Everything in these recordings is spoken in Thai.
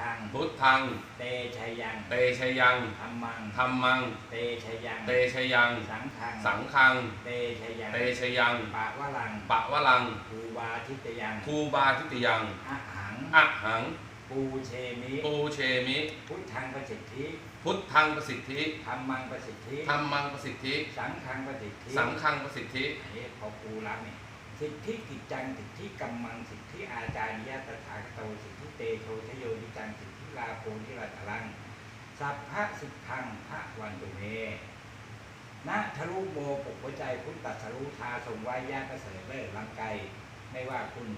ธัง พุทธัง เตชะยัง เตชะยังธรรมัง ธรรมัง เตชะยัง เตชะยัง สังฆัง สังฆัง เตชะยัง เตชะยังปะวะลัง ปะวะลัง ภูวาทิตยังคูบาทิตยังอะหัง อะหัง ปูเชมิ ปูเชมิ พุทธังประสิทธิ พุทธังประสิทธิธรรมังประสิทธิ ธรรมังประสิทธิ สังฆังประสิทธิ สังฆังประสิทธิอันนี้พอปูแล้วเนี่ย สิทธิกิจจังสิทธิกรรมังสิทธิอาจาริยะตถาคตสิทธิเตโชทโยนิจังสิทธิลาโภนิรัตลังสัพพะสิทธังพระวันตุเมนะทะลุโมปกหัวใจพุทธตัสรู้ทาสมไว้ยากระเสริเลิศลังไกไม่ว่าคุณ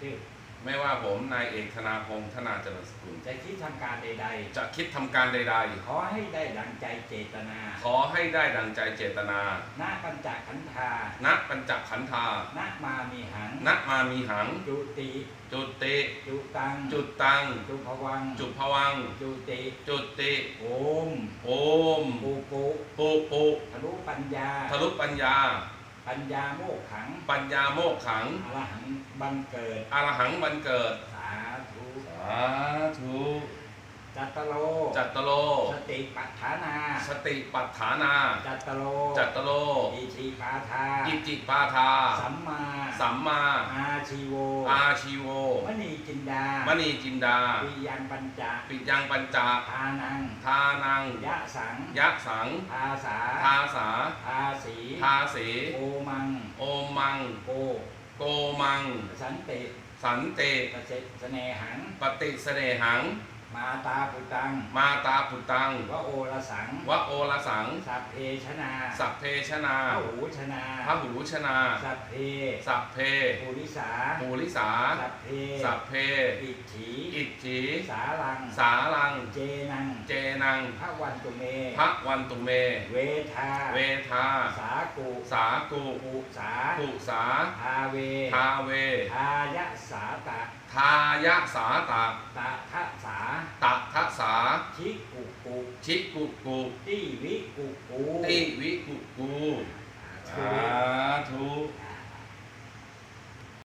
ชื่อ ไม่ว่าผมนายเอกธนาพงษ์ธนาเจริญสกุล จะคิดทำการใดจะคิดทำการใด ๆ ขอให้ได้ดังใจเจตนาๆขอให้ได้ดังใจเจตนาณปัญจขันธาณปัญจขันธาณมามีหังณมามีหัง จุติ จุติ จุตัง จุดตัง จุภวัง จุภวัง จุติ จุติ โอมโอม ปุปุปุปุทะลุปัญญา ทะลุปัญญา ปัญญาโมกขังปัญญาโมกขังอรหังบังเกิดอรหังบันเกิด สาธุ สาธุ จัตตโลจัตตโล สติปัฏฐานา สติปัฏฐานา จัตตโล จัตตโล อิชิปาทา อิจิปาทา สัมมา สัมมา อาชีโว อาชีโว มณีจินดา มณีจินดา ปิยังปัญจปิยังปัญจาทานัง ทานัง ยะสัง ยะสัง ภาษาทาสาภาสีทาสีโอมัง โอมัง โก โกมัง สันติสันเตเกษตรเสน่หัง ปฏิเสเนหัง มาตาปุตัง มาตาปุตัง วโอรสังวะโอลสัง สัพเพชนาสัพเพชนาพหูชนาพหูชนา สัพเพ สัพเพปุริสาปูริสา สัพเพ สัพเพ อิทธิอิจฉีสาลัง สาลัง เจนัง เจนัง พระวันตุเม พระวันตุเม เวทา เวทา สากุ สากุปุสาปุสาทาเว ทาเว ทายะสาตะ ทายะสาตะตะทะสาตะทะสา ชิกุกุชิกุกุติวิกุกุติวิกุกุสาสาธุธุ